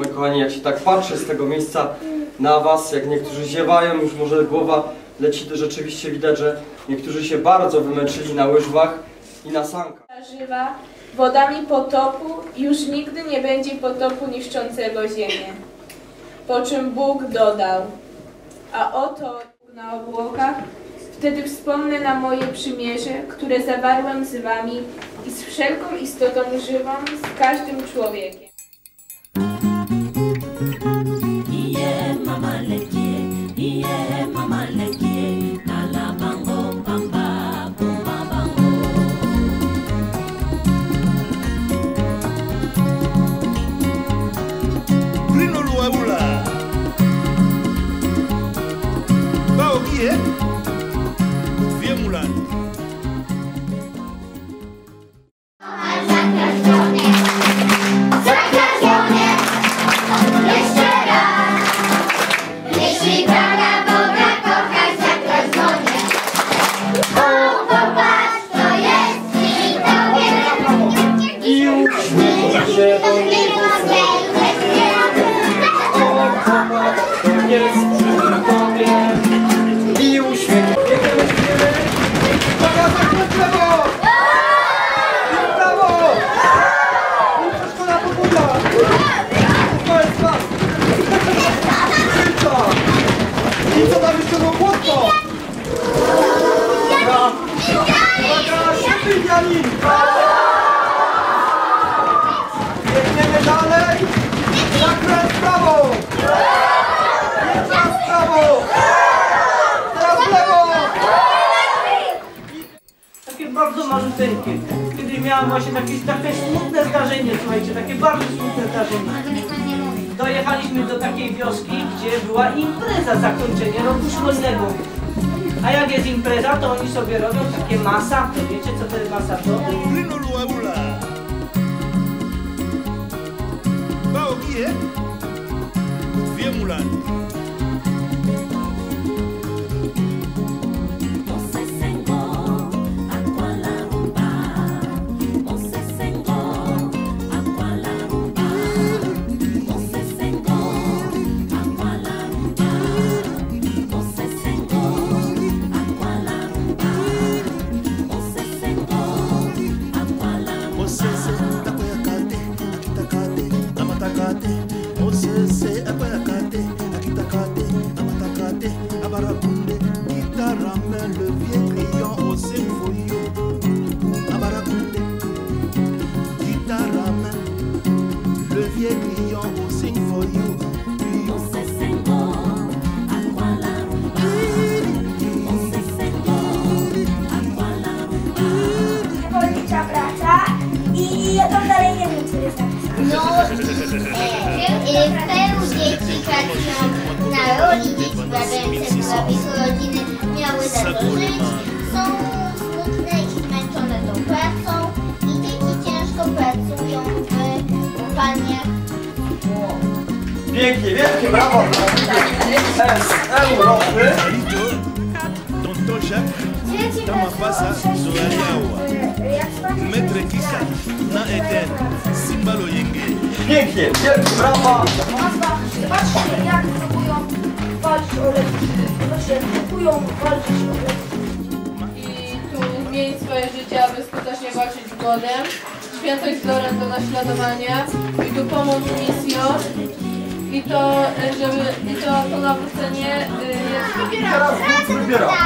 Moi kochani, jak się tak patrzy z tego miejsca na was, jak niektórzy ziewają, już może głowa leci, to rzeczywiście widać, że niektórzy się bardzo wymęczyli na łyżwach i na sankach. żywa wodami potopu już nigdy nie będzie potopu niszczącego ziemię. Po czym Bóg dodał, a oto na obłokach, wtedy wspomnę na moje przymierze, które zawarłem z wami i z wszelką istotą żywą, z każdym człowiekiem. ye mama leki ye tala bango pamba bomba bango. Bruno luaula. Baoki ye vie mulani Janin! Biegniemy dalej! Zakręt w prawo! Teraz w prawo! Teraz w lewo! takie bardzo maluteńkie. Kiedyś miałam właśnie takie, takie smutne zdarzenie, słuchajcie, takie bardzo smutne zdarzenie. Dojechaliśmy do takiej wioski, gdzie była impreza, zakończenie roku szkolnego. A jak jest impreza, to oni sobie robią takie masa, to wiecie co to jest masa to? Bruno Naroli, dzieci, babęce, była wychodziny, miały zagrożenie. Pięknie, wielkie brawo! S Europy! Dzieci Tama pasa, sprawdzić, Maître Kika, na Eden, Simbalo Yenge. Pięknie, wielkie brawa! Zobaczcie jak próbują walczyć o lepsze. Znaczy, próbują walczyć o lepsze. I tu zmienić swoje życie, aby skutecznie walczyć z głodem. Świętość wzorem do naśladowania. I tu pomóc misją. I to, e, żeby, i to, to nawrócenie y, jest wybiera.